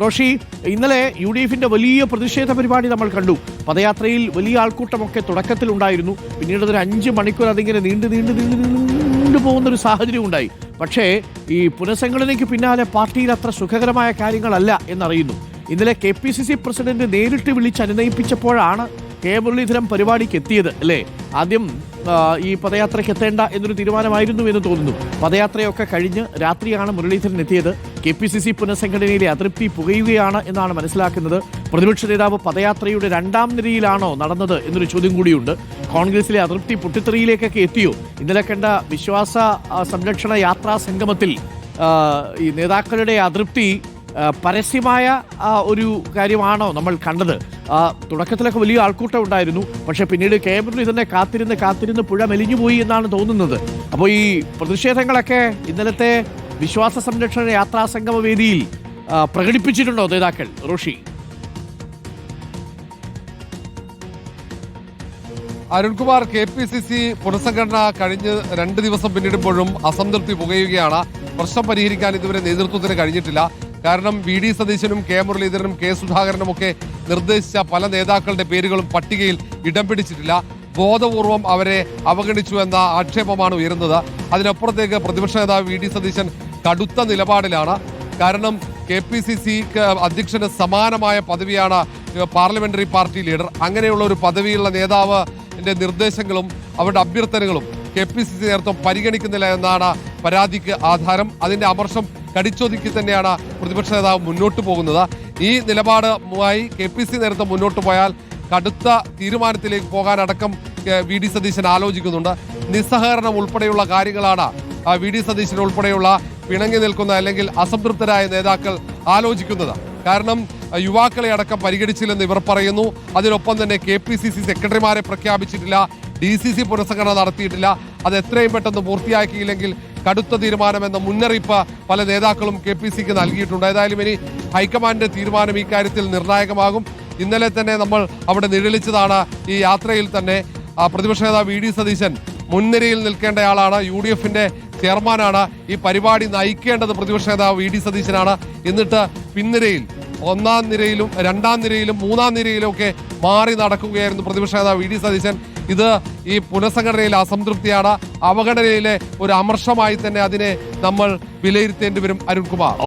റോഷി ഇന്നലെ U D എഫിന്റെ വലിയ പ്രതിഷേധ പരിപാടി നമ്മൾ കണ്ടു. പദയാത്രയിൽ വലിയ ആൾക്കൂട്ടമൊക്കെ തുടക്കത്തിൽ ഉണ്ടായിരുന്നു പിന്നീട് ഒരു അഞ്ച് മണിക്കൂർ അതിങ്ങനെ നീണ്ടു നീണ്ടു നീണ്ടു നീണ്ടു പോകുന്ന ഒരു സാഹചര്യം ഉണ്ടായി. പക്ഷേ ഈ പുനഃസംഘടനയ്ക്ക് പിന്നാലെ പാർട്ടിയിൽ അത്ര സുഖകരമായ കാര്യങ്ങളല്ല എന്നറിയുന്നു. ഇന്നലെ K P C C president നേരിട്ട് വിളിച്ച് അനുനയിപ്പിച്ചപ്പോഴാണ് കെ മുരളീധരൻ പരിപാടിക്ക് എത്തിയത് അല്ലേ? ആദ്യം ഈ പദയാത്രയ്ക്ക് എത്തേണ്ട എന്നൊരു തീരുമാനമായിരുന്നു എന്ന് തോന്നുന്നു. പദയാത്രയൊക്കെ കഴിഞ്ഞ് രാത്രിയാണ് മുരളീധരൻ എത്തിയത്. കെ പി സി സി പുനഃസംഘടനയിലെ അതൃപ്തി പുകയുകയാണ് എന്നാണ് മനസ്സിലാക്കുന്നത്. പ്രതിപക്ഷ നേതാവ് പദയാത്രയുടെ രണ്ടാം നിരയിലാണോ നടന്നത് എന്നൊരു ചോദ്യം കൂടിയുണ്ട്. കോൺഗ്രസിലെ അതൃപ്തി പൊട്ടിത്തെറിയിലേക്കൊക്കെ എത്തിയോ? ഇന്നലെ കണ്ട വിശ്വാസ സംരക്ഷണ യാത്രാ സംഗമത്തിൽ ഈ നേതാക്കളുടെ അതൃപ്തി പരസ്യമായ ഒരു കാര്യമാണോ നമ്മൾ കണ്ടത്? തുടക്കത്തിലൊക്കെ വലിയ ആൾക്കൂട്ടം ഉണ്ടായിരുന്നു. പക്ഷെ പിന്നീട് കെ ഇതിനെ കാത്തിരുന്ന് കാത്തിരുന്ന് പുഴ മെലിഞ്ഞുപോയി എന്നാണ് തോന്നുന്നത്. അപ്പോൾ ഈ പ്രതിഷേധങ്ങളൊക്കെ ഇന്നലത്തെ വിശ്വാസ സംരക്ഷണ യാത്രാ സംഗമ വേദിയിൽ പ്രകടിപ്പിച്ചിട്ടുണ്ടോ നേതാക്കൾ? Rishi Arunkumar K P C C പുനഃസംഘടന കഴിഞ്ഞ് രണ്ട് ദിവസം പിന്നിടുമ്പോഴും അസംതൃപ്തി പുകയുകയാണ്. പ്രശ്നം പരിഹരിക്കാൻ ഇതുവരെ നേതൃത്വത്തിന് കഴിഞ്ഞിട്ടില്ല. കാരണം വി ഡി സതീശനും കെ മുരളീധരനും കെ സുധാകരനും ഒക്കെ നിർദ്ദേശിച്ച പല നേതാക്കളുടെ പേരുകളും പട്ടികയിൽ ഇടം പിടിച്ചിട്ടില്ല. ബോധപൂർവം അവരെ അവഗണിച്ചു എന്ന ആക്ഷേപമാണ് ഉയരുന്നത്. അതിനപ്പുറത്തേക്ക് പ്രതിപക്ഷ നേതാവ് വി ഡി സതീശൻ കടുത്ത നിലപാടിലാണ്. കാരണം കെ പി സി സിക്ക് അധ്യക്ഷന് സമാനമായ പദവിയാണ് പാർലമെന്ററി പാർട്ടി ലീഡർ. അങ്ങനെയുള്ള ഒരു പദവിയുള്ള നേതാവ് നിർദ്ദേശങ്ങളും അവരുടെ അഭ്യർത്ഥനകളും കെ പി സി സി നേതൃത്വം പരിഗണിക്കുന്നില്ല എന്നാണ് പരാതിക്ക് ആധാരം. അതിന്റെ അമർഷം കടിച്ചൊതുക്കി തന്നെയാണ് പ്രതിപക്ഷ നേതാവ് മുന്നോട്ട് പോകുന്നത്. ഈ നിലപാടുമായി കെ പി സി നേതൃത്വം മുന്നോട്ട് പോയാൽ കടുത്ത തീരുമാനത്തിലേക്ക് പോകാനടക്കം വി ഡി സതീശൻ ആലോചിക്കുന്നുണ്ട്. നിസ്സഹകരണം ഉൾപ്പെടെയുള്ള കാര്യങ്ങളാണ് വി ഡി സതീശൻ ഉൾപ്പെടെയുള്ള പിണങ്ങി നിൽക്കുന്ന അല്ലെങ്കിൽ അസംതൃപ്തരായ നേതാക്കൾ ആലോചിക്കുന്നത്. കാരണം യുവാക്കളെ അടക്കം പരിഗണിച്ചില്ലെന്ന് ഇവർ പറയുന്നു. അതിനൊപ്പം തന്നെ കെ പി സി സി സെക്രട്ടറിമാരെ പ്രഖ്യാപിച്ചിട്ടില്ല. ഡി സി സി പുനഃസംഘടന നടത്തിയിട്ടില്ല. അത് എത്രയും പെട്ടെന്ന് പൂർത്തിയാക്കിയില്ലെങ്കിൽ കടുത്ത തീരുമാനമെന്ന മുന്നറിയിപ്പ് പല നേതാക്കളും കെ പി സിക്ക് നൽകിയിട്ടുണ്ട്. ഏതായാലും ഇനി ഹൈക്കമാൻഡിന്റെ തീരുമാനം ഇക്കാര്യത്തിൽ നിർണായകമാകും. ഇന്നലെ തന്നെ നമ്മൾ അവിടെ നിഴലിച്ചതാണ് ഈ യാത്രയിൽ തന്നെ പ്രതിപക്ഷ നേതാവ് വി ഡി സതീശൻ മുൻനിരയിൽ നിൽക്കേണ്ടയാളാണ് യു ഡി എഫിന്റെ ചെയർമാനാണ്. ഈ പരിപാടി നയിക്കേണ്ടത് പ്രതിപക്ഷ നേതാവ് വി ഡി സതീശനാണ്. എന്നിട്ട് പിൻനിരയിൽ ഒന്നാം നിരയിലും രണ്ടാം നിരയിലും മൂന്നാം നിരയിലും ഒക്കെ മാറി നടക്കുകയായിരുന്നു പ്രതിപക്ഷ നേതാവ് വി ഡി സതീശൻ. ഇത് ഈ പുനഃസംഘടനയിലെ അസംതൃപ്തിയാണ്. അവഗണനയിലെ ഒരു അമർഷമായി തന്നെ അതിനെ നമ്മൾ വിലയിരുത്തേണ്ടി വരും അരുൺകുമാർ.